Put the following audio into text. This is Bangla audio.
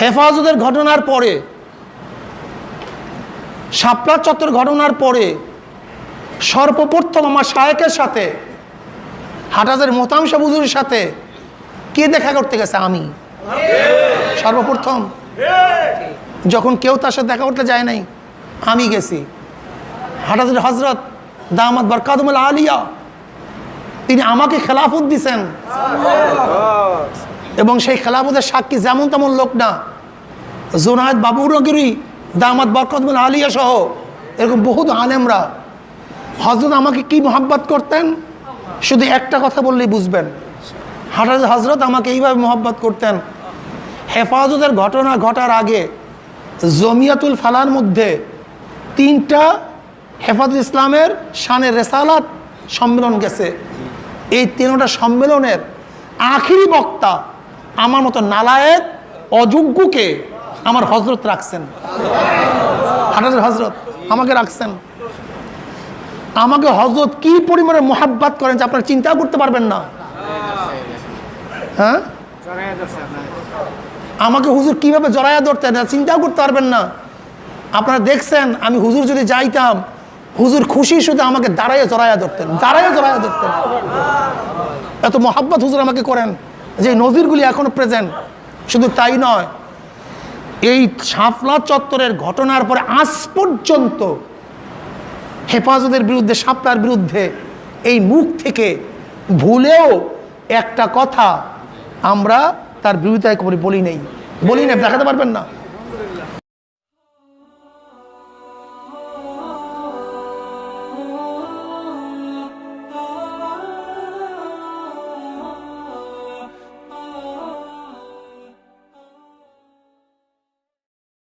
হেফাজতের ঘটনার পরে, শাপলা চত্বর ঘটনার পরে, সর্বপ্রথম আমার শায়েকের সাথে, হাটাজের মোতামশা বুজুরের সাথে কে দেখা করতে গেছে? আমি। সর্বপ্রথম। যখন কেউ তার সাথে দেখা করতে যায় নাই, আমি গেছি। হাটাজের হজরত দামাদ বরকাদুল আলিয়া, তিনি আমাকে খেলাফত দিছেন। এবং সেই খেলাফতের সাক্ষী যেমন তেমন লোক না। জোনায়দ বাবুরগিরি দামাদ বরকতমুল আলিয়া সহ এরকম বহুত আলেমরা। হজরত আমাকে কি মোহাব্বত করতেন? শুধু একটা কথা বললেই বুঝবেন। হাটাজ হজরত আমাকে এইভাবে মোহাব্বত করতেন। হেফাজতের ঘটনা ঘটার আগে জমিয়াতুল ফালার মধ্যে তিনটা হেফাজত ইসলামের শানের রেসালাত সম্মেলন গেছে। এই তিনটা সম্মেলনের আখিরি বক্তা আমার মতো নালায়েক, অযোগ্যকে আমার হজরত রাখছেন। হাটাজের হজরত আমাকে রাখছেন। আমাকে হজরত কি পরিমাণে মোহাব্বাত করেন যে আপনারা চিন্তা করতে পারবেন না। হ্যাঁ? আমাকে হুজুর কীভাবে জড়াইয়া ধরতেন চিন্তাও করতে পারবেন না। আপনারা দেখছেন, আমি হুজুর যদি যাইতাম, হুজুর খুশি শুধু আমাকে দাঁড়াইয়া জড়াইয়া ধরতেন, দাঁড়াইয়া জড়াইয়া ধরতেন। এত মোহাব্বত হুজুর আমাকে করেন। যে নজিরগুলি এখনও প্রেজেন্ট শুধু তাই নয়, এই শাপলা চত্বরের ঘটনার পরে আজ পর্যন্ত হেফাজতের বিরুদ্ধে সাপলার বিরুদ্ধে এই মুখ থেকে ভুলেও একটা কথা আমরা তার বিরোধিতায় বলি নেই। বলি না দেখাতে পারবেন না।